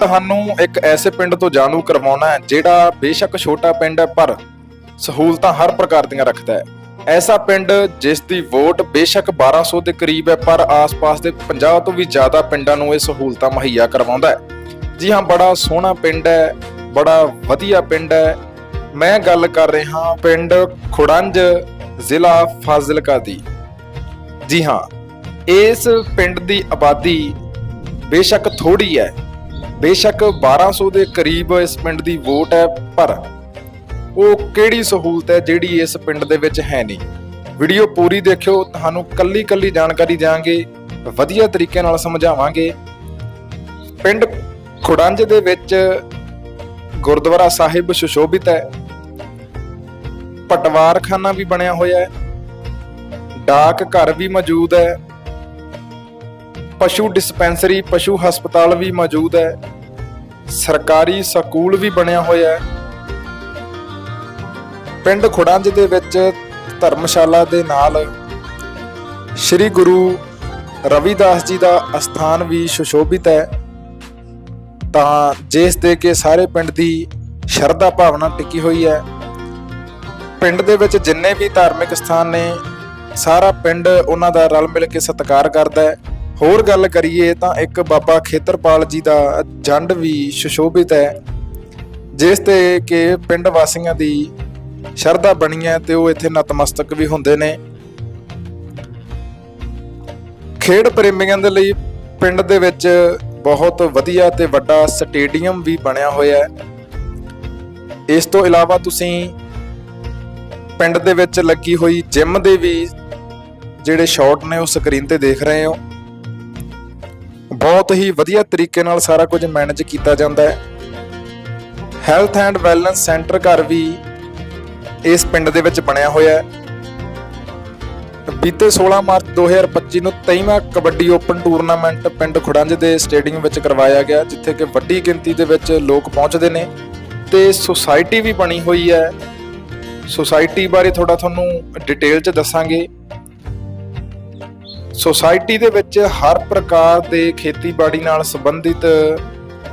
ਤੁਹਾਨੂੰ ਇੱਕ ਐਸੇ ਪਿੰਡ ਤੋਂ ਜਾਣੂ ਕਰਵਾਉਣਾ ਹੈ ਜਿਹੜਾ ਬੇਸ਼ੱਕ ਛੋਟਾ ਪਿੰਡ ਹੈ, ਪਰ ਸਹੂਲਤਾਂ ਹਰ ਪ੍ਰਕਾਰ ਦੀਆਂ ਰੱਖਦਾ ਹੈ। ਐਸਾ ਪਿੰਡ ਜਿਸ ਦੀ ਵੋਟ ਬੇਸ਼ੱਕ 1200 ਦੇ ਕਰੀਬ ਹੈ, ਪਰ ਆਸ-ਪਾਸ ਦੇ 50 ਤੋਂ ਵੀ ਜ਼ਿਆਦਾ ਪਿੰਡਾਂ ਨੂੰ ਇਹ ਸਹੂਲਤਾਂ ਮੁਹੱਈਆ ਕਰਵਾਉਂਦਾ ਹੈ। ਜੀ ਹਾਂ, ਬੜਾ ਸੋਹਣਾ ਪਿੰਡ ਹੈ, ਬੜਾ ਵਧੀਆ ਪਿੰਡ ਹੈ। ਮੈਂ ਗੱਲ ਕਰ ਰਿਹਾ ਪਿੰਡ ਖੁੜੰਜ ਜ਼ਿਲ੍ਹਾ ਫਾਜ਼ਿਲਕਾ ਦੀ। ਜੀ ਹਾਂ, ਇਸ ਪਿੰਡ ਦੀ ਆਬਾਦੀ ਬੇਸ਼ੱਕ ਥੋੜੀ ਹੈ ਬੇਸ਼ੱਕ 1200 ਦੇ ਕਰੀਬ ਇਸ ਪਿੰਡ ਦੀ ਵੋਟ ਹੈ, ਪਰ ਉਹ ਕਿਹੜੀ ਸਹੂਲਤ ਹੈ ਜਿਹੜੀ ਇਸ ਪਿੰਡ ਦੇ ਵਿੱਚ ਹੈ ਨਹੀਂ? ਵੀਡੀਓ ਪੂਰੀ ਦੇਖਿਓ, ਤੁਹਾਨੂੰ ਕੱਲੀ ਕੱਲੀ ਜਾਣਕਾਰੀ ਦਿਆਂਗੇ, ਵਧੀਆ ਤਰੀਕੇ ਨਾਲ ਸਮਝਾਵਾਂਗੇ। ਪਿੰਡ ਖੁੜੰਜ ਦੇ ਵਿੱਚ ਗੁਰਦੁਆਰਾ ਸਾਹਿਬ ਸੁਸ਼ੋਭਿਤ ਹੈ। ਪਟਵਾਰਖਾਨਾ ਵੀ ਬਣਿਆ ਹੋਇਆ ਹੈ। ਡਾਕ ਘਰ ਵੀ ਮੌਜੂਦ ਹੈ। ਪਸ਼ੂ ਡਿਸਪੈਂਸਰੀ, ਪਸ਼ੂ ਹਸਪਤਾਲ ਵੀ ਮੌਜੂਦ ਹੈ। ਸਰਕਾਰੀ ਸਕੂਲ ਵੀ ਬਣਿਆ ਹੋਇਆ ਹੈ। ਪਿੰਡ ਖੁੜੰਜ ਦੇ ਵਿੱਚ ਧਰਮਸ਼ਾਲਾ ਦੇ ਨਾਲ ਸ੍ਰੀ ਗੁਰੂ ਰਵਿਦਾਸ ਜੀ ਦਾ ਅਸਥਾਨ ਵੀ ਸੁਸ਼ੋਭਿਤ ਹੈ। ਤਾਂ ਜਿਸ ਦੇ ਕੇ ਸਾਰੇ ਪਿੰਡ ਦੀ ਸ਼ਰਧਾ ਭਾਵਨਾ ਟਿਕੀ ਹੋਈ ਹੈ। ਪਿੰਡ ਦੇ ਵਿੱਚ ਜਿੰਨੇ ਵੀ ਧਾਰਮਿਕ ਸਥਾਨ ਨੇ, ਸਾਰਾ ਪਿੰਡ ਉਹਨਾਂ ਦਾ ਰਲ ਮਿਲ ਕੇ ਸਤਿਕਾਰ ਕਰਦਾ ਹੈ। ਹੋਰ ਗੱਲ ਕਰੀਏ ਤਾਂ ਇੱਕ ਬਾਬਾ ਖੇਤਰਪਾਲ ਜੀ ਦਾ ਜੰਡ ਵੀ ਸੁਸ਼ੋਭਿਤ ਹੈ, ਜਿਸ ਤੇ ਕਿ ਪਿੰਡ ਵਾਸੀਆਂ ਦੀ ਸ਼ਰਧਾ ਬਣੀ ਹੈ ਤੇ ਉਹ ਇੱਥੇ ਨਤਮਸਤਕ ਵੀ ਹੁੰਦੇ ਨੇ। ਖੇਡ ਪ੍ਰੇਮੀਆਂ ਦੇ ਲਈ ਪਿੰਡ ਦੇ ਵਿੱਚ ਬਹੁਤ ਵਧੀਆ ਤੇ ਵੱਡਾ ਸਟੇਡੀਅਮ ਵੀ ਬਣਿਆ ਹੋਇਆ ਹੈ। ਇਸ ਤੋਂ ਇਲਾਵਾ ਤੁਸੀਂ ਪਿੰਡ ਦੇ ਵਿੱਚ ਲੱਗੀ ਹੋਈ ਜਿਮ ਦੇ ਵੀ ਜਿਹੜੇ ਸ਼ਾਟ ਨੇ ਉਹ ਸਕਰੀਨ ਤੇ ਦੇਖ ਰਹੇ ਹੋ। ਬਹੁਤ ਹੀ ਵਧੀਆ ਤਰੀਕੇ ਨਾਲ ਸਾਰਾ ਕੁਝ ਮੈਨੇਜ ਕੀਤਾ ਜਾਂਦਾ ਹੈ। ਹੈਲਥ ਐਂਡ ਵੈਲਨੈਸ ਸੈਂਟਰ ਘਰ ਵੀ ਇਸ ਪਿੰਡ ਦੇ ਵਿੱਚ ਬਣਿਆ ਹੋਇਆ ਹੈ। ਬੀਤੇ 16 ਮਾਰਚ 2025 ਨੂੰ 23ਵਾਂ ਕਬੱਡੀ ਓਪਨ ਟੂਰਨਾਮੈਂਟ ਪਿੰਡ ਖੁੜੰਜ ਦੇ ਸਟੇਡੀਅਮ ਵਿੱਚ ਕਰਵਾਇਆ ਗਿਆ, ਜਿੱਥੇ ਕਿ ਵੱਡੀ ਗਿਣਤੀ ਦੇ ਵਿੱਚ ਲੋਕ ਪਹੁੰਚਦੇ ਨੇ ਤੇ ਸੁਸਾਇਟੀ ਵੀ ਬਣੀ ਹੋਈ ਹੈ। ਸੁਸਾਇਟੀ ਬਾਰੇ ਥੋੜਾ ਤੁਹਾਨੂੰ ਡਿਟੇਲ ਚ ਦੱਸਾਂਗੇ। ਸੁਸਾਇਟੀ ਦੇ ਵਿੱਚ ਹਰ ਪ੍ਰਕਾਰ ਦੇ ਖੇਤੀਬਾੜੀ ਨਾਲ ਸੰਬੰਧਿਤ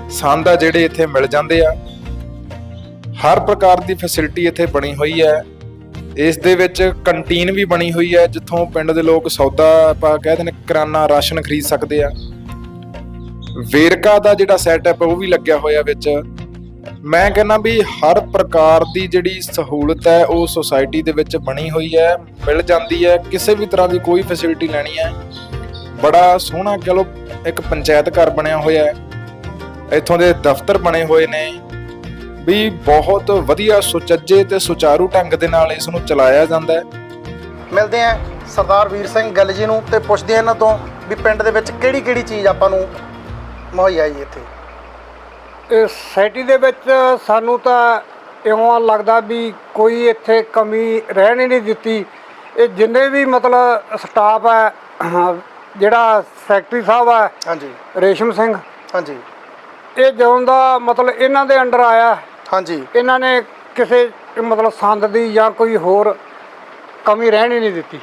ਸੰਦ ਆ ਜਿਹੜੇ ਇੱਥੇ ਮਿਲ ਜਾਂਦੇ ਆ। ਹਰ ਪ੍ਰਕਾਰ ਦੀ ਫੈਸਿਲਿਟੀ ਇੱਥੇ ਬਣੀ ਹੋਈ ਹੈ। ਇਸ ਦੇ ਵਿੱਚ ਕੰਟੀਨ ਵੀ ਬਣੀ ਹੋਈ ਹੈ, ਜਿੱਥੋਂ ਪਿੰਡ ਦੇ ਲੋਕ ਸੌਦਾ ਆਪਾਂ ਕਹਿੰਦੇ ਨੇ ਕਿਰਾਨਾ ਰਾਸ਼ਨ ਖਰੀਦ ਸਕਦੇ ਆ। ਵੇਰਕਾ ਦਾ ਜਿਹੜਾ ਸੈਟਅਪ ਉਹ ਵੀ ਲੱਗਿਆ ਹੋਇਆ ਵਿੱਚ। ਮੈਂ ਕਹਿੰਦਾ ਵੀ ਹਰ ਪ੍ਰਕਾਰ ਦੀ ਜਿਹੜੀ ਸਹੂਲਤ ਹੈ, ਉਹ ਸੁਸਾਇਟੀ ਦੇ ਵਿੱਚ ਬਣੀ ਹੋਈ ਹੈ, ਮਿਲ ਜਾਂਦੀ ਹੈ, ਕਿਸੇ ਵੀ ਤਰ੍ਹਾਂ ਦੀ ਕੋਈ ਫੈਸਿਲਿਟੀ ਲੈਣੀ ਹੈ। ਬੜਾ ਸੋਹਣਾ ਕਹ ਲਓ, ਇੱਕ ਪੰਚਾਇਤ ਘਰ ਬਣਿਆ ਹੋਇਆ ਹੈ। ਇੱਥੋਂ ਦੇ ਦਫ਼ਤਰ ਬਣੇ ਹੋਏ ਨੇ। ਵੀ ਬਹੁਤ ਵਧੀਆ ਸੁਚੱਜੇ ਤੇ ਸੁਚਾਰੂ ਢੰਗ ਦੇ ਨਾਲ ਇਸ ਨੂੰ ਚਲਾਇਆ ਜਾਂਦਾ ਹੈ। ਮਿਲਦੇ ਆ ਸਰਦਾਰ ਵੀਰ ਸਿੰਘ ਗੱਲ ਜੀ ਨੂੰ ਤੇ ਪੁੱਛਦੇ ਆ ਇਹਨਾਂ ਤੋਂ ਵੀ ਪਿੰਡ ਦੇ ਵਿੱਚ ਕਿਹੜੀ ਕਿਹੜੀ ਚੀਜ਼ ਆਪਾਂ ਨੂੰ ਮੁਹੱਈਆ ਜੀ ਇੱਥੇ। ਇਹ ਸੋਸਾਇਟੀ ਦੇ ਵਿੱਚ ਸਾਨੂੰ ਤਾਂ ਇਉਂ ਲੱਗਦਾ ਵੀ ਕੋਈ ਇੱਥੇ ਕਮੀ ਰਹਿਣ ਹੀ ਨਹੀਂ ਦਿੱਤੀ। ਇਹ ਜਿੰਨੇ ਵੀ ਮਤਲਬ ਸਟਾਫ ਹੈ ਜਿਹੜਾ ਸੈਕਟਰੀ ਸਾਹਿਬ ਹੈ ਹਾਂਜੀ। ਰੇਸ਼ਮ ਸਿੰਘ। ਹਾਂਜੀ। ਇਹ ਜਦੋਂ ਦਾ ਮਤਲਬ ਇਹਨਾਂ ਦੇ ਅੰਡਰ ਆਇਆ ਹਾਂਜੀ। ਇਹਨਾਂ ਨੇ ਕਿਸੇ ਮਤਲਬ ਸੰਦ ਦੀ ਜਾਂ ਕੋਈ ਹੋਰ ਕਮੀ ਰਹਿਣ ਹੀ ਨਹੀਂ ਦਿੱਤੀ।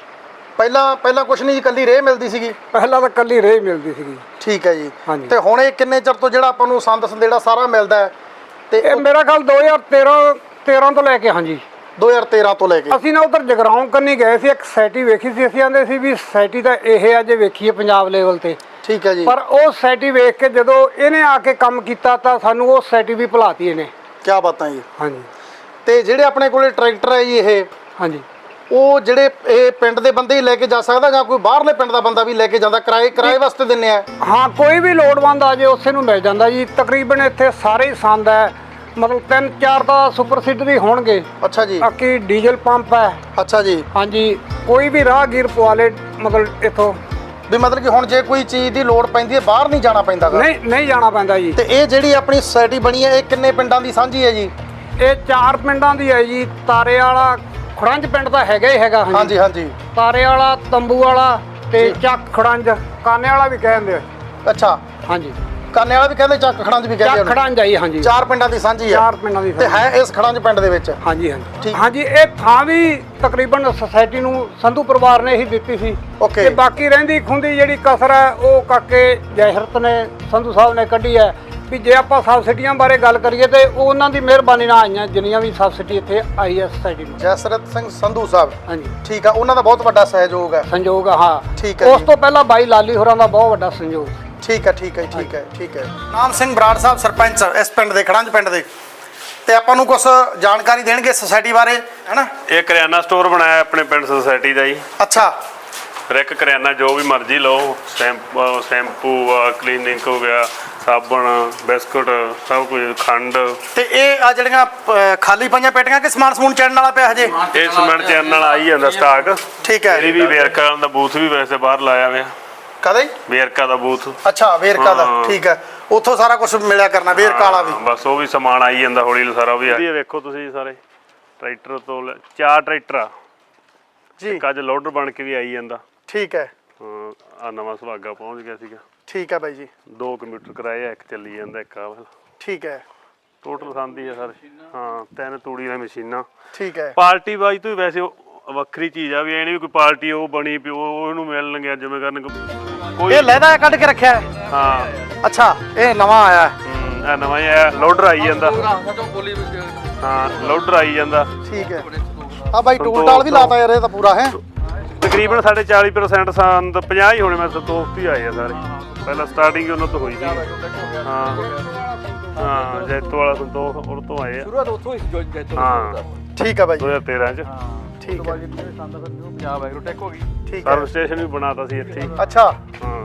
ਪਹਿਲਾਂ ਪਹਿਲਾਂ ਕੁਛ ਨਹੀਂ ਜੀ ਕੱਲੀ ਰੇਹ ਮਿਲਦੀ ਸੀਗੀ। ਪਹਿਲਾਂ ਤਾਂ ਕੱਲੀ ਰੇਹ ਮਿਲਦੀ ਸੀਗੀ। ਠੀਕ ਹੈ ਜੀ। ਹਾਂਜੀ। ਤੇ ਹੁਣ ਇਹ ਕਿੰਨੇ ਚਿਰ ਤੋਂ ਜਿਹੜਾ ਆਪਾਂ ਨੂੰ ਸੰਦ ਸੰਦੇੜਾ ਸਾਰਾ ਮਿਲਦਾ ਹੈ? ਤੇ ਇਹ ਮੇਰਾ ਖਿਆਲ 2013 13 ਤੋਂ ਲੈ ਕੇ ਹਾਂਜੀ। 2013 ਤੋਂ ਲੈ ਕੇ। ਅਸੀਂ ਨਾ ਉਧਰ ਜਗਰਾਉਂ ਕੰਨੀ ਗਏ ਸੀ ਇੱਕ ਸੋਸਾਇਟੀ ਵੇਖੀ ਸੀ। ਅਸੀਂ ਆਂਦੇ ਸੀ ਵੀ ਸੋਸਾਇਟੀ ਤਾਂ ਇਹ ਆ ਜੇ ਵੇਖੀਏ ਪੰਜਾਬ ਲੈਵਲ ਤੇ। ਠੀਕ ਹੈ ਜੀ। ਪਰ ਉਹ ਸੋਸਾਇਟੀ ਵੇਖ ਕੇ ਜਦੋਂ ਇਹਨੇ ਆ ਕੇ ਕੰਮ ਕੀਤਾ ਤਾਂ ਸਾਨੂੰ ਉਹ ਸੋਸਾਇਟੀ ਵੀ ਭੁਲਾਤੀ ਇਹਨੇ। ਕੀ ਬਾਤਾਂ ਜੀ। ਹਾਂਜੀ। ਤੇ ਜਿਹੜੇ ਆਪਣੇ ਕੋਲੇ ਟਰੈਕਟਰ ਹੈ ਜੀ ਇਹ ਹਾਂਜੀ। ਉਹ ਜਿਹੜੇ ਇਹ ਪਿੰਡ ਦੇ ਬੰਦੇ ਹੀ ਲੈ ਕੇ ਜਾ ਸਕਦਾ ਜਾਂ ਕੋਈ ਬਾਹਰਲੇ ਪਿੰਡ ਦਾ ਬੰਦਾ ਵੀ ਲੈ ਕੇ ਜਾਂਦਾ ਕਿਰਾਏ ਕਿਰਾਏ ਵਾਸਤੇ ਦਿੰਨੇ ਆ? ਹਾਂ ਕੋਈ ਵੀ ਲੋੜਵੰਦ ਆ ਜੇ ਉਸੇ ਨੂੰ ਮਿਲ ਜਾਂਦਾ ਜੀ। ਤਕਰੀਬਨ ਇੱਥੇ ਸਾਰੇ ਹੀ ਸੰਦ ਹੈ। ਮਤਲਬ ਤਿੰਨ ਚਾਰ ਤਾਂ ਸੁਪਰ ਸੀਡਰ ਹੀ ਹੋਣਗੇ। ਅੱਛਾ ਜੀ। ਬਾਕੀ ਡੀਜ਼ਲ ਪੰਪ ਹੈ। ਅੱਛਾ ਜੀ। ਹਾਂਜੀ ਕੋਈ ਵੀ ਰਾਹਗੀਰ ਪਵਾਲੇ ਮਤਲਬ ਇੱਥੋਂ। ਵੀ ਮਤਲਬ ਕਿ ਹੁਣ ਜੇ ਕੋਈ ਚੀਜ਼ ਦੀ ਲੋੜ ਪੈਂਦੀ ਹੈ ਬਾਹਰ ਨਹੀਂ ਜਾਣਾ ਪੈਂਦਾ ਗਾ। ਨਹੀਂ ਨਹੀਂ ਜਾਣਾ ਪੈਂਦਾ ਜੀ। ਤੇ ਇਹ ਜਿਹੜੀ ਆਪਣੀ ਸੁਸਾਇਟੀ ਬਣੀ ਹੈ ਇਹ ਕਿੰਨੇ ਪਿੰਡਾਂ ਦੀ ਸਾਂਝੀ ਹੈ ਜੀ? ਇਹ ਚਾਰ ਪਿੰਡਾਂ ਦੀ ਹੈ ਜੀ। ਤਾਰੇ ਵਾਲਾ ਖੁੜੰਜ ਪਿੰਡ ਤਾਂ ਹੈਗਾ ਹੀ ਹੈਗਾ। ਹਾਂਜੀ ਹਾਂਜੀ। ਤਾਰੇ ਵਾਲਾ ਤੰਬੂ ਵਾਲਾ ਤੇ ਚੱਕ ਖੜੰਜ ਕਾਨੇ ਵਾਲਾ ਵੀ ਕਹਿੰਦੇ ਆ। ਅੱਛਾ। ਹਾਂਜੀ। ਕਾਨੇ ਵਾਲਾ ਵੀ ਕਹਿੰਦੇ ਚੱਕ ਖੜਾਂ 'ਚ ਵੀ ਕਹਿੰਦੇ ਚੱਕ। ਖੜੰਜ ਆਈ ਹਾਂਜੀ। ਚਾਰ ਪਿੰਡਾਂ ਦੀ ਸਾਂਝੀ ਹੈ ਚਾਰ ਪਿੰਡਾਂ ਦੀ ਤੇ ਹੈ ਇਸ ਖੜਾਂ 'ਚ ਪਿੰਡ ਦੇ ਵਿੱਚ। ਹਾਂਜੀ ਹਾਂਜੀ। ਠੀਕ। ਹਾਂਜੀ ਇਹ ਥਾਂ ਵੀ ਤਕਰੀਬਨ ਸੁਸਾਇਟੀ ਨੂੰ ਸੰਧੂ ਪਰਿਵਾਰ ਨੇ ਹੀ ਦਿੱਤੀ ਸੀ. ਤੇ ਬਾਕੀ ਰਹਿੰਦੀ ਖੁੰਦੀ ਜਿਹੜੀ ਕਸਰ ਹੈ ਉਹ ਕਾਕੇ ਜੈਹਰਤ ਨੇ ਸੰਧੂ ਸਾਹਿਬ ਨੇ ਕੱਢੀ ਹੈ। ਵੀ ਜੇ ਆਪਾਂ ਸਬਸਿਡੀਆਂ ਬਾਰੇ ਗੱਲ ਕਰੀਏ ਤੇ ਉਹ ਉਹਨਾਂ ਦੀ ਮਿਹਰਬਾਨੀ ਨਾਲ ਆਈਆਂ ਜਿੰਨੀਆਂ ਵੀ ਸਬਸਿਡੀ ਇੱਥੇ ਆਈ ਹੈ ਸੋਸਾਇਟੀ ਨੂੰ। ਜਸਰਤ ਸਿੰਘ ਸੰਧੂ ਸਾਹਿਬ। ਹਾਂਜੀ। ਠੀਕ ਆ ਉਹਨਾਂ ਦਾ ਬਹੁਤ ਵੱਡਾ ਸਹਿਯੋਗ ਹੈ। ਸੰਯੋਗ ਆ, ਹਾਂ। ਠੀਕ ਹੈ ਉਸ ਜੀ। ਤੋਂ ਪਹਿਲਾਂ ਬਾਈ ਲਾਲੀ ਹੋਰਾਂ ਦਾ ਬਹੁਤ ਵੱਡਾ ਸੰਯੋਗ ਠੀਕ ਹੈ ਠੀਕ ਹੈ ਠੀਕ ਹੈ ਠੀਕ ਹੈ। ਨਾਮ ਸਿੰਘ ਬਰਾੜ ਸਾਹਿਬ ਸਰਪੰਚ ਇਸ ਪਿੰਡ ਦੇ ਖੜੰਜ ਪਿੰਡ ਦੇ। ਤੇ ਆਪਾਂ ਨੂੰ ਕੁਝ ਜਾਣਕਾਰੀ ਦੇਣਗੇ ਸੁਸਾਇਟੀ ਬਾਰੇ ਹੈਨਾ ਇਹ ਕਰਿਆਨਾ ਸਟੋਰ ਬਣਾਇਆ ਆਪਣੇ ਪਿੰਡ ਸੁਸਾਇਟੀ ਦਾ ਜੀ। ਅੱਛਾ। ਫਿਰ ਇੱਕ ਕਰਿਆਨਾ ਜੋ ਵੀ ਮਰਜ਼ੀ ਲਓ ਸ਼ੈਂਪੂ ਸ਼ੈਂਪੂ ਆ ਕਲੀਨਿੰਗ ਹੋ ਗਿਆ ਸਾਬਣ ਬਿਸਕੁਟ ਸਭ ਕੁਝ ਖੰਡ। ਤੇ ਇਹ ਆ ਜਿਹੜੀਆਂ ਅ, ਖਾਲੀ ਪਈਆਂ ਪੇਟੀਆਂ ਕਿ ਸਮਾਨ ਸਮੂਨ ਚੜਨ ਵਾਲਾ ਪਿਆ ਹਜੇ? ਇਹ ਸਿਮੈਂਟ ਚੈਨ ਨਾਲ ਆਈ ਜਾਂਦਾ ਸਟਾਕ ਠੀਕ ਹੈ। ਇਹਦੀ ਵੀ ਵੇਰਕਾ ਦਾ ਬੂਥ ਵੀ ਵੈਸੇ ਬਾਹਰ ਲਾਇਆ ਹੋਇਆ। ਕਦੇ ਵੇਰਕਾ ਦਾ ਬੂਥ। ਅੱਛਾ ਵੇਰਕਾ ਦਾ। ਹਾਂ। ਠੀਕ ਹੈ। ਉੱਥੋਂ ਸਾਰਾ ਕੁਝ ਮਿਲਿਆ ਕਰਨਾ ਵੇਰਕਾ ਵਾਲਾ ਵੀ। ਹਾਂ, ਬਸ ਉਹ ਵੀ ਸਮਾਨ ਆਈ ਜਾਂਦਾ ਹੌਲੀ ਹੌਲੀ ਸਾਰਾ ਉਹ ਵੀ ਇਹ ਵੇਖੋ ਤੁਸੀਂ ਸਾਰੇ ਟਰੈਕਟਰ ਤੋਂ ਲੈ- ਚਾਰ ਟਰੈਕਟਰ। ਆ ਜੀ। ਇੱਕ ਅੱਜ ਲੋਡਰ ਬਣ ਕੇ ਵੀ ਆਈ ਜਾਂਦਾ। ਠੀਕ ਹੈ। ਆ ਨਵਾਂ ਸੁਹਾਗਾ ਪਹੁੰਚ ਗਿਆ ਸੀਗਾ। ਠੀਕ ਹੈ ਬਾਈ ਜੀ। ਦੋ ਕੰਪਿਊਟਰ ਕਰਾਏ ਆ ਇੱਕ ਚੱਲੀ ਜਾਂਦਾ ਇੱਕ ਆ ਵਾਲਾ। ਠੀਕ ਹੈ। ਟੋਟਲ ਸੰਦੀ ਆ ਸਰ। ਹਾਂ ਤਿੰਨ ਤੂੜੀ ਦੀਆਂ ਮਸ਼ੀਨਾਂ। ਠੀਕ ਹੈ। ਪਾਰਟੀ ਬਾਈ ਤੋਂ ਵੈਸੇ ਵੱਖਰੀ ਚੀਜ਼ ਆ ਵੀ ਇਹ ਨਹੀਂ ਵੀ ਕੋਈ ਪਾਰਟੀ ਉਹ ਬਣੀ ਵੀ ਉਹ ਉਹਨੂੰ ਮਿਲਣਗੇ ਜਿਵੇਂ ਕਰਨ ਕੋਈ ਇਹ ਲਹਿਦਾ ਕੱਢ ਕੇ ਰੱਖਿਆ ਹੈ? ਅੱਛਾ ਇਹ ਨਵਾਂ ਆਇਆ ਹੈ। ਨਵਾਂ ਆਇਆ ਲੋਡਰ ਆਈ ਜਾਂਦਾ। ਹਾਂ ਲੋਡਰ ਆਈ ਜਾਂਦਾ। ਠੀਕ ਹੈ। ਆ। ਬਾਈ ਟੂਲ ਟਾਲ ਵੀ ਲਾਤਾ ਯਾਰ ਇਹ ਤਾਂ ਪੂਰਾ ਹੈ? ਤਕਰੀਬਨ ਸਾਡੇ 40% ਸੰਦ 50 ਹੀ ਹੋਣੇ ਮੈਂ ਦੋਸਤ ਹੀ ਆਏ ਆ ਸਾਰੇ। ਪਹਿਲਾਂ ਸਟਾਰਟਿੰਗ ਉਹਨਾਂ ਤੋਂ ਹੋਈ ਸੀ। ਹਾਂ ਹਾਂ। ਜੈਤੋ ਵਾਲਾ ਸੰਤੋਖ ਉਹ ਤੋਂ ਆਏ ਆ। ਸ਼ੁਰੂਆਤ ਉੱਥੋਂ ਹੀ ਜੋ ਜੈਤੋ ਹਾਂ। ਠੀਕ ਹੈ ਬਾਈ। 2013 ਚ। ਠੀਕ ਹੈ ਪੰਜਾਬ ਐਗਰੋਟੈਕ ਹੋ ਗਈ। ਠੀਕ ਹੈ ਸਰਵ ਸਟੇਸ਼ਨ ਵੀ ਬਣਾਤਾ ਸੀ ਇੱਥੇ। ਅੱਛਾ। ਹਾਂ।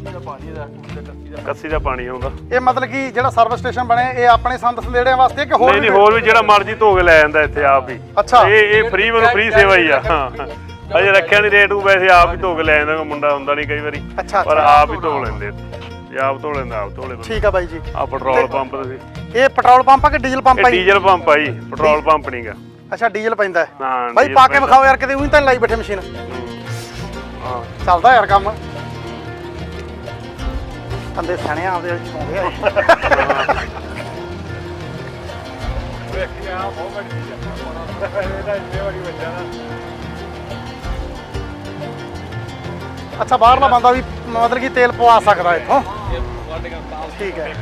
ਇਹਦਾ ਪਾਣੀ ਦਾ ਕੱਸੀ ਦਾ ਕੱਸੀ ਦਾ ਪਾਣੀ ਆਉਂਦਾ। ਇਹ ਮਤਲਬ ਕਿ ਜਿਹੜਾ ਸਰਵਿਸ ਸਟੇਸ਼ਨ ਬਣੇ ਇਹ ਆਪਣੇ ਸੰਦ ਸੰਦੇੜਿਆਂ ਵਾਸਤੇ ਕਿ ਹੋਰ ਨਹੀਂ ਨਹੀਂ ਹੋਰ ਵੀ ਜਿਹੜਾ ਮਰਜ਼ੀ ਧੋ ਕੇ ਲੈ ਜਾਂਦਾ ਇੱਥੇ ਆਪ ਹੀ। ਅੱਛਾ। ਇਹ ਇਹ ਫ੍ਰੀ ਵੱਲੋਂ ਫ੍ਰੀ ਸੇਵਾ ਹੀ ਆ। ਹਾਂ। ਅਜੇ ਰੱਖਿਆ ਨਹੀਂ ਰੇਟ ਉਹ ਵੈਸੇ ਆਪ ਹੀ ਧੋ ਕੇ ਲੈ ਜਾਂਦਾ ਕੋਈ ਮੁੰਡਾ ਹੁੰਦਾ ਨਹੀਂ ਕਈ ਵਾਰੀ। ਅੱਛਾ, ਪਰ ਅੱਛਾ। ਆਪ ਹੀ ਧੋ ਲੈਂਦੇ ਇਹ ਆਪ ਧੋ ਲੈਂਦਾ ਆਪ ਧੋ ਲੈ ਠੀਕ ਹੈ ਬਾਈ ਜੀ। ਆ ਪੈਟਰੋਲ ਪੰਪ ਤੁਸੀਂ। ਇਹ ਪੈਟਰੋਲ ਪੰਪ ਆ ਕਿ ਡੀਜ਼ਲ ਪੰਪ ਇਹ ਆ ਜੀ ਡੀਜ਼ਲ ਪੰਪ ਆ ਜੀ ਪੈਟਰੋਲ ਪੰਪ ਨਹੀਂਗਾ ਅੱਛਾ ਡੀਜ਼ਲ ਪੈਂਦਾ ਹੈ। ਹਾਂ ਬਾਈ ਡੀਜ਼ਲ ਪਾ ਕੇ ਪੈਂਦਾ। ਵਿਖਾਓ ਯਾਰ ਕਿਤੇ ਉਹੀ ਤਾਂ ਨੀ ਲਾਈ ਬੈਠੇ ਮਸ਼ੀਨ। ਹਾਂ। ਚੱਲਦਾ ਯਾਰ ਕੰਮ। ਕੰਦੇ ਸਣੇ ਆਉਂਦੇ ਵਿੱਚ ਪਾਉਂਦੇ ਆ। ਅੱਛਾ ਬਾਹਰਲਾ ਬੰਦਾ ਵੀ ਮਤਲਬ ਕਿ ਤੇਲ ਪਵਾ ਸਕਦਾ ਇੱਥੋਂ। ਠੀਕ ਹੈ।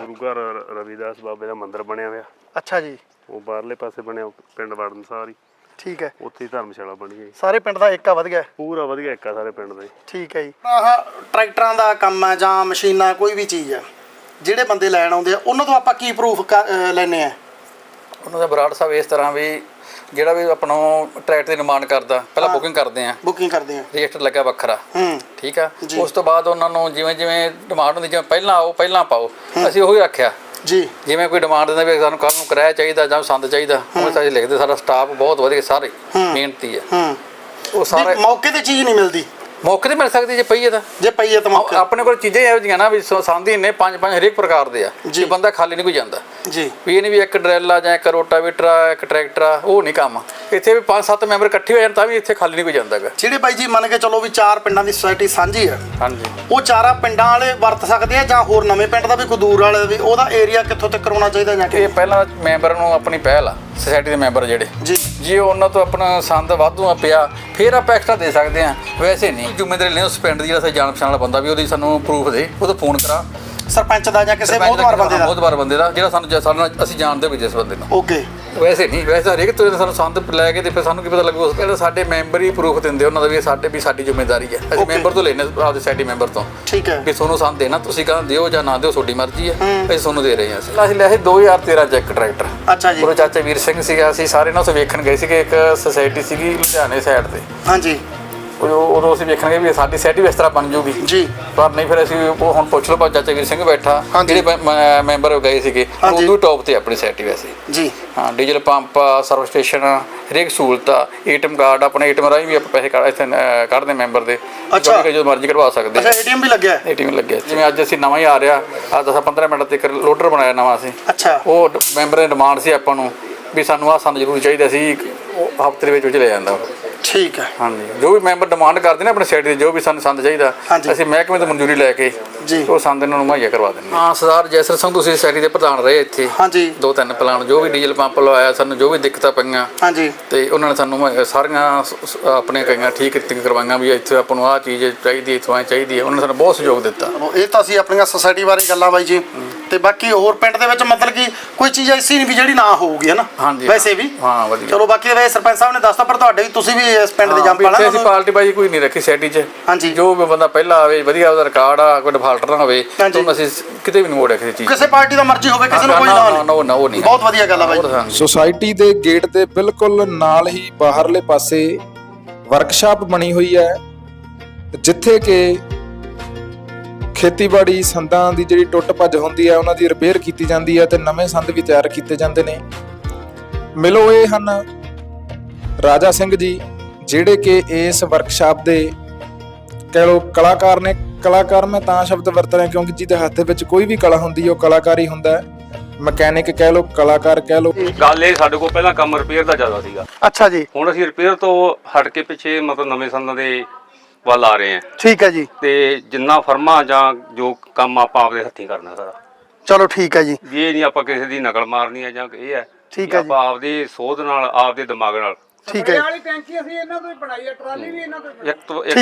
ਗੁਰੂ ਘਰ ਰ- ਰਵਿਦਾਸ ਬਾਬੇ ਦਾ ਮੰਦਿਰ ਬਣਿਆ ਹੋਇਆ। ਅੱਛਾ ਜੀ। ਉਹ ਬਾਹਰਲੇ ਪਾਸੇ ਬਣਿਆ ਪਿੰਡ ਵੜਨ ਸਾਰੀ ਠੀਕ ਹੈ। ਉੱਥੇ ਹੀ ਧਰਮਸ਼ਾਲਾ ਬਣੀ ਹੈ ਜੀ। ਸਾਰੇ ਪਿੰਡ ਦਾ ਏਕਾ ਵਧ ਗਿਆ ਪੂਰਾ ਵਧੀਆ ਇੱਕ ਆ ਸਾਰੇ ਪਿੰਡ ਦਾ। ਜੀ ਠੀਕ ਹੈ ਜੀ। ਆਹ ਟਰੈਕਟਰਾਂ ਦਾ ਕੰਮ ਹੈ ਜਾਂ ਮਸ਼ੀਨਾਂ ਕੋਈ ਵੀ ਚੀਜ਼ ਹੈ ਜਿਹੜੇ ਬੰਦੇ ਲੈਣ ਆਉਂਦੇ ਆ ਉਹਨਾਂ ਤੋਂ ਆਪਾਂ ਕੀ ਪ੍ਰੂਫ ਲੈਣੇ ਆ? ਉਹਨਾਂ ਦਾ ਬਰਾੜ ਸਾਹਿਬ ਇਸ ਤਰ੍ਹਾਂ ਵੀ ਜਿਹੜਾ ਵੀ ਆਪਣਾ ਟਰੈਕਟਰ ਦੀ ਡਿਮਾਂਡ ਕਰਦਾ ਪਹਿਲਾਂ ਬੁਕਿੰਗ ਕਰਦੇ ਆ। ਬੁਕਿੰਗ ਕਰਦੇ ਆ। ਰਜਿਸਟਰ ਲੱਗਾ ਵੱਖਰਾ। ਹੂੰ। ਠੀਕ ਆ। ਉਸ ਤੋਂ ਬਾਅਦ ਉਹਨਾਂ ਨੂੰ ਜਿਵੇਂ ਜਿਵੇਂ ਡਿਮਾਂਡ ਹੁੰਦੀ ਜਿਵੇਂ ਪਹਿਲਾਂ ਆਓ ਪਹਿਲਾਂ ਪਾਓ ਅਸੀਂ ਉਹੀ ਰੱਖਿਆ। ਜੀ। ਜਿਵੇਂ ਕੋਈ ਡਿਮਾਂਡ ਦਿੰਦਾ ਵੀ ਸਾਨੂੰ ਕੱਲ ਨੂੰ ਕਿਰਾਇਆ ਚਾਹੀਦਾ ਜਾਂ ਸੰਦ ਚਾਹੀਦਾ ਉਹ ਅਸੀਂ ਲਿਖਦੇ ਸਾਡਾ ਸਟਾਫ ਬਹੁਤ ਵਧੀਆ ਸਾਰੇ ਮਿਹਨਤੀ ਆ। ਹੂੰ। ਉਹ ਸਾਰੇ ਮੌਕੇ ਤੇ ਚੀਜ਼ ਨਹੀਂ ਮਿਲਦੀ। ਮੌਕੇ ਤੇ ਮਿਲ ਸਕਦੀ ਜੇ ਪਈ ਹੈ ਤਾਂ। ਜੇ ਪਈ ਹੈ ਤਾਂ ਮੌਕੇ ਆਪਣੇ ਕੋਲ ਚੀਜ਼ਾਂ ਇਹੋ ਜਿਹੀਆਂ ਨਾ ਵੀ ਸੰਦ ਨੇ ਪੰਜ ਪੰਜ ਹਰੇਕ ਪ੍ਰਕਾਰ ਦੇ ਆ ਜੀ। ਬੰਦਾ ਖਾਲੀ ਨਹੀਂ ਕੋਈ ਜਾਂਦਾ। ਜੀ। ਵੀ ਇਹ ਨਹੀਂ ਵੀ ਇੱਕ ਡਰੈਲ ਆ ਜਾਂ ਇੱਕ ਰੋਟਾਵੇਟਰ ਆ ਇੱਕ ਟਰੈਕਟਰ ਆ ਉਹ ਨਹੀਂ ਕੰਮ। ਇੱਥੇ ਵੀ ਪੰਜ ਸੱਤ ਮੈਂਬਰ ਇਕੱਠੇ ਹੋ ਜਾਣ ਤਾਂ ਵੀ ਇੱਥੇ ਖਾਲੀ ਨਹੀਂ ਕੋਈ ਜਾਂਦਾਗਾ ਜਿਹੜੇ ਬਾਈ ਜੀ ਮੰਨ ਕੇ ਚਲੋ ਵੀ ਚਾਰ ਪਿੰਡਾਂ ਦੀ ਸੁਸਾਇਟੀ ਸਾਂਝੀ ਹੈ ਹਾਂਜੀ। ਉਹ ਚਾਰਾਂ ਪਿੰਡਾਂ ਵਾਲੇ ਵਰਤ ਸਕਦੇ ਆ ਜਾਂ ਹੋਰ ਨਵੇਂ ਪਿੰਡ ਦਾ ਵੀ ਕੋਈ ਦੂਰ ਵਾਲੇ ਵੀ ਉਹਦਾ ਏਰੀਆ ਕਿੱਥੋਂ ਤੱਕ ਹੋਣਾ ਚਾਹੀਦਾ ਜਾਂ ਕਿ ਇਹ ਪਹਿਲਾਂ ਮੈਂਬਰ ਨੂੰ ਆਪਣੀ ਪਹਿਲ ਆ ਸੋਸਾਇਟੀ ਦੇ ਮੈਂਬਰ ਜਿਹੜੇ। ਜੀ। ਜੇ ਉਹਨਾਂ ਤੋਂ ਆਪਣਾ ਸੰਦ ਵਾਧੂ ਆ ਪਿਆ ਫਿਰ ਆਪਾਂ ਐਕਸਟਰਾ ਦੇ ਸਕਦੇ ਆ ਵੈਸੇ ਨਹੀਂ ਜ਼ਿੰਮੇਵਾਰੀ ਲੈਣੀ ਉਸ ਪਿੰਡ ਦੀ ਜਿਹੜਾ ਜਾਣ ਪਛਾਣ ਵਾਲਾ ਬੰਦਾ ਵੀ ਉਹਦੀ ਸਾਨੂੰ ਪ੍ਰੂਫ ਦੇ ਉਹ ਤੋਂ ਫੋਨ ਕਰਾ। ਸਰਪੰਚ ਦਾ ਜਾਂ ਕਿਸੇ ਮੋਹਤਵਾਰ ਬੰਦੇ ਦਾ? ਬਹੁਤ ਵਾਰ ਬੰਦੇ ਦਾ ਜਿਹੜਾ ਸਾਨੂੰ ਸਾਨੂੰ ਅਸੀਂ ਜਾਣਦੇ ਵੀ ਜਿਸ ਬੰਦੇ ਨੂੰ ਓਕੇ ਵੈਸੇ ਨਹੀਂ ਵੈਸੇ ਹਰੇਕ ਤੋਂ ਸਾਨੂੰ ਸੰਦ ਲੈ ਕੇ ਤੇ ਫਿਰ ਸਾਨੂੰ ਕੀ ਪਤਾ ਲੱਗੂ ਪਹਿਲਾਂ ਸਾਡੇ ਮੈਂਬਰ ਹੀ ਪ੍ਰੂਫ ਦਿੰਦੇ ਉਹਨਾਂ ਦਾ ਵੀ ਸਾਡੇ ਵੀ ਸਾਡੀ ਜ਼ਿੰਮੇਵਾਰੀ ਹੈ। ਅਸੀਂ. ਮੈਂਬਰ ਤੋਂ ਲੈਣੇ ਆਪਦੇ ਸੈਟੀ ਮੈਂਬਰ ਤੋਂ। ਠੀਕ ਹੈ। ਕਿ ਤੁਹਾਨੂੰ ਸੰਦ ਦੇਣਾ ਤੁਸੀਂ ਕਹਿੰਦੇ ਦਿਓ ਜਾਂ ਨਾ ਦਿਓ ਤੁਹਾਡੀ ਮਰਜ਼ੀ ਹੈ। ਅਸੀਂ ਤੁਹਾਨੂੰ ਦੇ ਰਹੇ ਹਾਂ ਅਸੀਂ। ਅਸੀਂ ਲਿਆ ਸੀ 2013 ਚ ਇੱਕ ਟਰੈਕਟਰ ਅੱਛਾ ਜੀ। ਗੁਰੂ ਚਾਚਾ ਵੀਰ ਸਿੰਘ ਸੀਗਾ ਅਸੀਂ ਸਾਰੇ ਨਾਲ ਉਸ ਵੇਖਣ ਗਏ ਸੀਗੇ ਇੱਕ ਸੁਸਾਇਟੀ ਸੀਗੀ ਲੁਧਿਆਣੇ ਸਾਈਡ ਤੇ। ਹਾਂਜੀ। ਉਦੋਂ ਉਦੋਂ ਅਸੀਂ ਵੇਖਣ ਗਏ ਵੀ ਸਾਡੀ ਸੈਟੀ ਵੀ ਇਸ ਤਰ੍ਹਾਂ ਬਣ ਜੂਗੀ। ਜੀ। ਪਰ ਨਹੀਂ ਫਿਰ ਅਸੀਂ ਉਹ ਹੁਣ ਪੁੱਛ ਲਓ ਭਾਈ ਚਾਚਾ ਵੀਰ ਸਿੰਘ ਬੈਠਾ। ਜਿਹੜੇ ਮੈਂਬਰ ਗਏ ਸੀਗੇ ਹਾਂਜੀ। ਉਦੋਂ ਟੌਪ ਤੇ ਆਪਣੀ ਸੈਟੀ ਵੈਸੇ। ਜੀ। ਹਾਂ ਡੀਜ਼ਲ ਪੰਪ ਸਰਵ ਸਟੇਸ਼ਨ ਹਰੇਕ ਸਹੂਲਤ ਏਟੀਐਮ ਕਾਰਡ ਆਪਣੇ ਏਟੀਐਮ ਰਾਹੀਂ ਵੀ ਆਪਾਂ ਪੈਸੇ ਕੱਢ ਇੱਥੇ ਕੱਢਦੇ ਮੈਂਬਰ ਦੇ। ਅੱਛਾ। ਜਦੋਂ ਮਰਜ਼ੀ ਕਢਵਾ ਸਕਦੇ ਅੱਛਾ ਏਟੀਐਮ ਵੀ ਲੱਗਿਆ? ਏਟੀਐਮ ਲੱਗਿਆ ਜਿਵੇਂ ਅੱਜ ਅਸੀਂ ਨਵਾਂ ਹੀ ਆ ਰਿਹਾ ਆ 10 15 ਮਿੰਟ ਤੱਕ ਲੋਡਰ ਬਣਾਇਆ ਨਵਾਂ ਅਸੀਂ। ਅੱਛਾ। ਉਹ ਮੈਂਬਰ ਦੀ ਡਿਮਾਂਡ ਸੀ ਆਪਾਂ ਨੂੰ। ਵੀ ਸਾਨੂੰ ਆਹ ਸੰਦ ਜ਼ਰੂਰ ਚਾਹੀਦਾ ਸੀ ਉਹ ਹਫ਼ਤੇ ਦੇ ਵਿੱਚ ਵਿੱਚ ਲੈ ਜਾਂਦਾ। ਉਹ। ਠੀਕ ਹੈ। ਹਾਂਜੀ। ਜੋ ਵੀ ਮੈਂਬਰ ਡਿਮਾਂਡ ਕਰਦੇ ਨੇ ਆਪਣੇ ਸਾਈਡ ਤੇ ਜੋ ਵੀ ਸਾਨੂੰ ਸੰਦ ਚਾਹੀਦਾ ਹਾਂਜੀ। ਅਸੀਂ ਮਹਿਕਮੇ ਤੋਂ ਮਨਜ਼ੂਰੀ ਲੈ ਕੇ ਜੀ। ਉਹ ਸੰਦ ਇਹਨਾਂ ਨੂੰ ਮੁਹੱਈਆ ਕਰਵਾ ਦਿੰਦੇ ਹਾਂ। ਸਰਦਾਰ ਜੈਸਰ ਸਿੰਘ ਤੁਸੀਂ ਸੋਸਾਇਟੀ ਦੇ ਪ੍ਰਧਾਨ ਰਹੇ ਇੱਥੇ। ਹਾਂਜੀ। ਦੋ ਤਿੰਨ ਪਲਾਨ ਜੋ ਵੀ ਡੀਜ਼ਲ ਪੰਪ ਲਵਾਇਆ ਸਾਨੂੰ ਜੋ ਵੀ ਦਿੱਕਤਾਂ ਪਈਆਂ ਹਾਂਜੀ। ਤੇ ਉਹਨਾਂ ਨੇ ਸਾਨੂੰ ਸਾਰੀਆਂ ਸ- ਸ- ਆਪਣੇ ਕਈਆਂ ਠੀਕ ਕੀਤੀਆਂ ਕਰਵਾਈਆਂ ਵੀ ਇੱਥੇ ਆਪਾਂ ਨੂੰ ਆਹ ਚੀਜ਼ ਚਾਹੀਦੀ ਇੱਥੋਂ ਆਹ ਚਾਹੀਦੀ ਹੈ। ਉਹਨਾਂ ਨੇ ਸਾਨੂੰ ਬਹੁਤ ਸਹਿਯੋਗ ਦਿੱਤਾ। ਇਹ ਤਾਂ ਅਸੀਂ ਆਪਣੀਆਂ ਸੁਸਾਇਟੀ ਬਾਰੇ ਗੱਲਾਂ ਬਾਈ ਜੀ। ਤੇ ਬਾਕੀ ਹੋਰ ਪਿੰਡ ਦੇ ਵਿੱਚ ਮਤਲਬ ਕਿ ਕੋਈ ਚੀਜ਼ ਐਸੀ ਨਹੀਂ ਵੀ ਜਿਹੜੀ ਨਾ ਹੋਊਗੀ ਹੈ ਨਾ ਹਾਂਜੀ। ਵੈਸੇ ਵੀ ਹਾਂ, ਵਧੀਆ। ਚਲੋ ਬਾਕੀ ਵੇ ਸਰਪੰਚ ਸਾਹਿਬ ਨੇ ਦੱਸਤਾ ਪਰ ਤੁਹਾਡੇ ਵੀ ਤੁਸੀਂ ਵੀ ਇਸ ਪਿੰਡ ਦੇ ਜੰਪ ਇੱਥੇ ਅਸੀਂ ਪਾਰਟੀ ਬਾਜੀ ਕੋਈ ਨਹੀਂ ਰੱਖੀ ਸੋਸਾਇਟੀ 'ਚ ਹਾਂਜੀ। ਜੋ ਵੀ ਬੰਦਾ ਪਹਿਲਾਂ ਆਵੇ ਵਧੀਆ ਉਹਦਾ ਰਿਕਾਰਡ ਆ ਕੋਈ ਡਿਫਾਲਟਰ ਨਾ ਹੋਵੇ ਹਾਂਜੀ। ਤਾਂ ਉਹਨੂੰ ਅਸੀਂ ਕਿਤੇ ਵੀ ਨਹੀਂ ਮੋੜਿਆ ਕਿਸੇ ਚੀਜ਼ ਕਿਸੇ ਪਾਰਟੀ ਦਾ ਮਰਜ਼ੀ ਹੋਵੇ ਕਿਸੇ ਨੂੰ ਕੋਈ ਨਾ, ਨਾ ਉਹ ਨਾ, ਉਹ ਨਹੀਂ। ਬਹੁਤ ਵਧੀਆ ਗੱਲ ਆ ਬਾਈ ਸੁਸਾਇਟੀ ਦੇ ਗੇਟ ਦੇ ਬਿਲਕੁਲ ਨਾਲ ਹੀ ਬਾਹਰਲੇ ਪਾਸੇ ਵਰਕਸ਼ਾਪ ਬਣੀ ਹੋਈ ਹੈ ਜਿੱਥੇ ਕਿ ਖੇਤੀਬਾੜੀ ਸੰਦਾਂ ਦੀ ਜਿਹੜੀ ਟੁੱਟ ਭੱਜ ਹੁੰਦੀ ਹੈ ਉਹਨਾਂ ਦੀ ਰਿਪੇਅਰ ਕੀਤੀ ਜਾਂਦੀ ਹੈ ਤੇ ਨਵੇਂ ਸੰਦ ਵੀ ਤਿਆਰ ਕੀਤੇ ਜਾਂਦੇ ਨੇ। ਮਿਲੋ ਇਹ ਹਨ ਰਾਜਾ ਸਿੰਘ ਜੀ ਜਿਹੜੇ ਕਿ ਇਸ ਵਰਕਸ਼ਾਪ ਦੇ ਕਹਿ ਲਓ ਕਲਾਕਾਰ ਨੇ। ਕਲਾਕਾਰ ਮੈਂ ਤਾਂ ਸ਼ਬਦ ਵਰਤ ਰਿਹਾ ਕਿਉਂਕਿ ਜਿਹਦੇ ਹੱਥ ਦੇ ਵਿੱਚ ਕੋਈ ਵੀ ਕਲਾ ਹੁੰਦੀ ਹੈ ਉਹ ਕਲਾਕਾਰ ਹੀ ਹੁੰਦਾ ਹੈ। ਮਕੈਨਿਕ ਕਹਿ ਲਓ ਕਲਾਕਾਰ ਕਹਿ ਲਓ। ਗੱਲ ਇਹ ਸਾਡੇ ਕੋਲ ਪਹਿਲਾਂ ਕੰਮ ਰਿਪੇਅਰ ਦਾ ਜ਼ਿਆਦਾ ਸੀਗਾ। ਅੱਛਾ ਜੀ। ਹੁਣ ਅਸੀਂ ਰਿਪੇਅਰ ਤੋਂ ਹਟ ਕੇ ਪਿੱਛੇ ਮਤਲਬ ਨਵੇਂ ਸੰਦਾਂ ਦੇ ਵੱਲ ਆ ਰਹੇ ਹਾਂ ਠੀਕ ਹੈ ਜੀ। ਤੇ ਜਿੰਨਾ ਫਰਮਾ ਜਾਂ ਜੋ ਕੰਮ ਆਪਾਂ ਆਪਦੇ ਹੱਥੀਂ ਕਰਨਾ ਸਾਰਾ। ਚਲੋ ਠੀਕ ਹੈ ਜੀ। ਵੀ ਇਹ ਨਹੀਂ ਆਪਾਂ ਕਿਸੇ ਦੀ ਨਕਲ ਮਾਰਨੀ ਹੈ ਜਾਂ ਇਹ ਹੈ ਠੀਕ ਹੈ ਜੀ। ਆਪਾਂ ਆਪਦੇ ਸੋਧ ਨਾਲ ਆਪਦੇ ਦਿਮਾਗ ਨਾਲ। ਠੀਕ ਹੈ। ਵਾਲੀ ਟੈਂਕੀ ਅਸੀਂ ਇਹਨਾਂ ਤੋਂ ਹੀ ਬਣਾਈ ਹੈ ਟਰਾਲੀ ਵੀ ਇਹਨਾਂ ਤੋਂ ਹੀ ਇੱਕ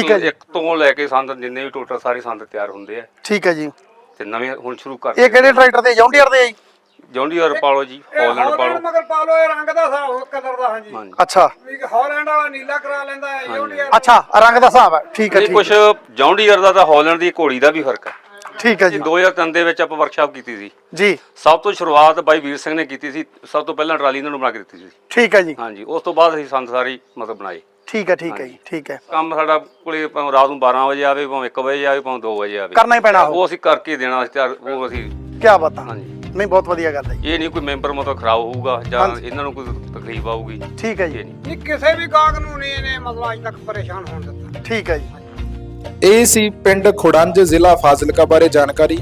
ਤੋਂ ਇੱਕ ਤੋਂ ਲੈ ਕੇ ਸੰਦ ਜਿੰਨੇ ਵੀ ਟੋਟਲ ਸਾਰੇ ਸੰਦ ਤਿਆਰ ਹੁੰਦੇ ਆ। ਠੀਕ ਹੈ ਜੀ। ਤੇ ਨਵੇਂ ਹੁਣ ਸ਼ੁਰੂ ਕਰ ਇਹ ਕਿਹੜੇ ਟਰੈਕਟਰ ਦੇ ਜੌਂਡੀਅਰ ਦੇ ਆ ਜੀ? ਜੌਂਡੀਅਰ ਪਾਲੋ ਜੀ ਹਾਲੈਂਡ ਪਾਲੋ। ਮਗਰ ਪਾ ਲਓ ਇਹ ਰੰਗ ਦਾ ਹਿਸਾਬ ਕਲਰ ਦਾ ਹਾਂਜੀ। ਅੱਛਾ। ਵੀ ਹਾਲੈਂਡ ਵਾਲਾ ਨੀਲਾ ਕਰਾ ਲੈਂਦਾ ਹੈ ਯੂਨੀਅਰ ਅੱਛਾ ਰੰਗ ਦਾ ਹਿਸਾਬ ਹੈ। ਠੀਕ ਹੈ ਨਹੀਂ ਠੀਕ ਕੁਝ ਜੌਂਡੀਅਰ ਦਾ ਤਾਂ ਹਾਲੈਂਡ ਦੀ ਘੋੜੀ ਦਾ ਵੀ ਫ਼ਰਕ ਹੈ। ਠੀਕ ਹੈ ਜੀ। 2003 ਦੇ ਵਿੱਚ ਆਪਾਂ ਵਰਕਸ਼ਾਪ ਕੀਤੀ ਸੀ। ਜੀ। ਸਭ ਤੋਂ ਸ਼ੁਰੂਆਤ ਬਾਈ ਵੀਰ ਸਿੰਘ ਨੇ ਕੀਤੀ ਸੀ ਸਭ ਤੋਂ ਪਹਿਲਾਂ ਟਰਾਲੀ ਇਹਨਾਂ ਨੂੰ ਬਣਾ ਕੇ ਦਿੱਤੀ ਸੀ। ਠੀਕ ਹੈ ਜੀ। ਹਾਂਜੀ ਉਸ ਤੋਂ ਬਾਅਦ ਅਸੀਂ ਸੰਦ ਸਾਰੀ ਮਤਲਬ ਬਣਾਏ ਠੀਕ ਹੈ ਠੀਕ ਹੈ ਜੀ ਠੀਕ ਹੈ। ਕੰਮ ਸਾਡਾ ਕੋਲੇ ਭਾਵੇਂ ਰਾਤ ਨੂੰ 12 ਵਜੇ ਆਵੇ ਭਾਵੇਂ 1 ਵਜੇ ਆਵੇ ਭਾਵੇਂ 2 ਵਜੇ ਆਵੇ। ਕਰਨਾ ਹੀ ਪੈਣਾ ਉਹ। ਅਸੀਂ ਕਰਕੇ ਦੇਣਾ ਅਸੀਂ ਉਹ ਅਸੀਂ ਕੀ ਬਾਤ ਹਾਂਜੀ। ਨਹੀਂ ਬਹੁਤ ਵਧੀਆ ਗੱਲ ਹੈ ਜੀ। ਇਹ ਨਹੀਂ ਕੋਈ ਮੈਂਬਰ ਮਤਲਬ ਖਰਾਬ ਹੋਊਗਾ ਜਾਂ ਹਾਂਜੀ। ਇਹਨਾਂ ਨੂੰ ਕੋਈ ਤਕਲੀਫ ਆਊਗੀ। ਠੀਕ ਹੈ ਇਹ ਜੀ ਨਹੀਂ। ਨਹੀਂ ਕਿਸੇ ਵੀ ਗਾਹਕ ਨੂੰ ਨਹੀਂ ਇਹਨੇ ਮਤਲਬ ਅੱਜ ਤੱਕ ਪਰੇਸ਼ਾਨ ਹੋਣ ਦਿੱਤਾ। ਠੀਕ ਹੈ ਜੀ। ਇਹ ਸੀ ਪਿੰਡ ਖੁੜੰਜ ਜ਼ਿਲ੍ਹਾ ਫਾਜ਼ਿਲਕਾ ਬਾਰੇ ਜਾਣਕਾਰੀ।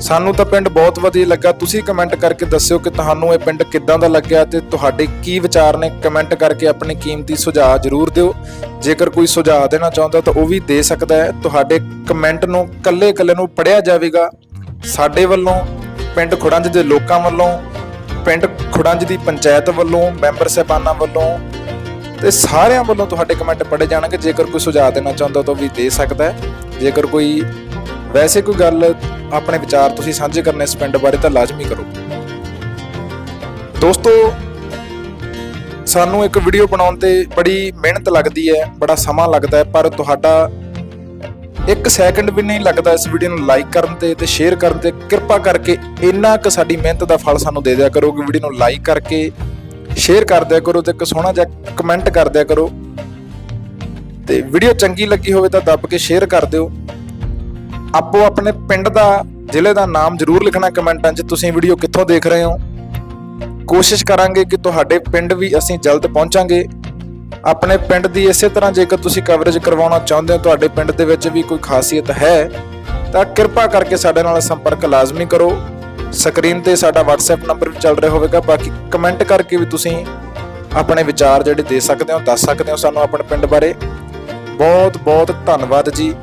ਸਾਨੂੰ ਤਾਂ ਪਿੰਡ ਬਹੁਤ ਵਧੀਆ ਲੱਗਾ। ਤੁਸੀਂ ਕਮੈਂਟ ਕਰਕੇ ਦੱਸਿਓ ਕਿ ਤੁਹਾਨੂੰ ਇਹ ਪਿੰਡ ਕਿੱਦਾਂ ਦਾ ਲੱਗਿਆ ਤੇ ਤੁਹਾਡੇ ਕੀ ਵਿਚਾਰ ਨੇ। ਕਮੈਂਟ ਕਰਕੇ ਆਪਣੇ ਕੀਮਤੀ ਸੁਝਾਅ ਜ਼ਰੂਰ ਦਿਓ। ਜੇਕਰ ਕੋਈ ਸੁਝਾਅ ਦੇਣਾ ਚਾਹੁੰਦਾ ਤਾਂ ਉਹ ਵੀ ਦੇ ਸਕਦਾ ਹੈ। ਤੁਹਾਡੇ ਕਮੈਂਟ ਨੂੰ ਕੱਲੇ-ਕੱਲੇ ਨੂੰ ਪੜਿਆ ਜਾਵੇਗਾ। ਸਾਡੇ ਵੱਲੋਂ ਪਿੰਡ ਖੁੜੰਜ ਦੇ ਲੋਕਾਂ ਵੱਲੋਂ, ਪਿੰਡ ਖੁੜੰਜ ਦੀ ਪੰਚਾਇਤ ਵੱਲੋਂ, ਮੈਂਬਰ ਸਾਹਿਬਾਨਾਂ ਵੱਲੋਂ ਤੇ ਸਾਰਿਆਂ ਵੱਲੋਂ ਤੁਹਾਡੇ ਕਮੈਂਟ ਪੜ੍ਹੇ ਜਾਣਗੇ। ਜੇਕਰ ਕੋਈ ਸੁਝਾਅ ਦੇਣਾ ਚਾਹੁੰਦਾ ਤਾਂ ਵੀ ਦੇ ਸਕਦਾ ਹੈ। ਜੇਕਰ ਕੋਈ ਵੈਸੇ ਕੋਈ ਗੱਲ ਆਪਣੇ ਵਿਚਾਰ ਤੁਸੀਂ ਸਾਂਝੇ ਕਰਨੇ ਇਸ ਪਿੰਡ ਬਾਰੇ ਤਾਂ ਲਾਜ਼ਮੀ ਕਰੋ। ਦੋਸਤੋ, ਸਾਨੂੰ ਇੱਕ ਵੀਡੀਓ ਬਣਾਉਣ ਤੇ ਬੜੀ ਮਿਹਨਤ ਲੱਗਦੀ ਹੈ, ਬੜਾ ਸਮਾਂ ਲੱਗਦਾ ਹੈ, ਪਰ ਤੁਹਾਡਾ ਇੱਕ ਸੈਕਿੰਡ ਵੀ ਨਹੀਂ ਲੱਗਦਾ ਇਸ ਵੀਡੀਓ ਨੂੰ ਲਾਈਕ ਕਰਨ ਤੇ ਤੇ ਸ਼ੇਅਰ ਕਰਨ ਤੇ। ਕਿਰਪਾ ਕਰਕੇ ਇੰਨਾ ਕੁ ਸਾਡੀ ਮਿਹਨਤ ਦਾ ਫਲ ਸਾਨੂੰ ਦੇ ਦਿਆ ਕਰੋ ਕਿ ਵੀਡੀਓ ਨੂੰ ਲਾਈਕ ਕਰਕੇ ਸ਼ੇਅਰ ਕਰ ਦਿਆ ਕਰੋ ਤੇ ਇੱਕ ਸੋਹਣਾ ਜਿਹਾ ਕਮੈਂਟ ਕਰ ਦਿਆ ਕਰੋ। ਤੇ ਵੀਡੀਓ ਚੰਗੀ ਲੱਗੀ ਹੋਵੇ ਤਾਂ ਦੱਬ ਕੇ ਸ਼ੇਅਰ ਕਰ ਦਿਓ। ਆਪੋ ਆਪਣੇ ਪਿੰਡ ਦਾ, ਜ਼ਿਲ੍ਹੇ ਦਾ ਨਾਮ ਜ਼ਰੂਰ ਲਿਖਣਾ ਕਮੈਂਟਾਂ 'ਚ, ਤੁਸੀਂ ਵੀਡੀਓ ਕਿੱਥੋਂ ਦੇਖ ਰਹੇ ਹੋ? ਕੋਸ਼ਿਸ਼ ਕਰਾਂਗੇ ਕਿ ਤੁਹਾਡੇ ਪਿੰਡ ਵੀ ਅਸੀਂ ਜਲਦ ਪਹੁੰਚਾਂਗੇ। ਆਪਣੇ ਪਿੰਡ ਦੀ ਇਸੇ ਤਰ੍ਹਾਂ ਜੇਕਰ ਤੁਸੀਂ ਕਵਰੇਜ ਕਰਵਾਉਣਾ ਚਾਹੁੰਦੇ ਹੋ, ਤੁਹਾਡੇ ਪਿੰਡ ਦੇ ਵਿੱਚ ਵੀ ਕੋਈ ਖਾਸੀਅਤ ਹੈ, ਤਾਂ ਕਿਰਪਾ ਕਰਕੇ ਸਾਡੇ ਨਾਲ ਸੰਪਰਕ ਲਾਜ਼ਮੀ ਕਰੋ। ਸਕਰੀਨ ਤੇ ਸਾਡਾ WhatsApp ਨੰਬਰ ਵੀ ਚੱਲ ਰਿਹਾ ਹੋਵੇਗਾ, ਬਾਕੀ ਕਮੈਂਟ ਕਰਕੇ ਵੀ ਤੁਸੀਂ ਆਪਣੇ ਵਿਚਾਰ ਜਿਹੜੇ ਦੇ ਸਕਦੇ ਹੋ, ਦੱਸ ਸਕਦੇ ਹੋ ਸਾਨੂੰ ਆਪਣੇ ਪਿੰਡ ਬਾਰੇ। ਬਹੁਤ ਬਹੁਤ ਧੰਨਵਾਦ ਜੀ।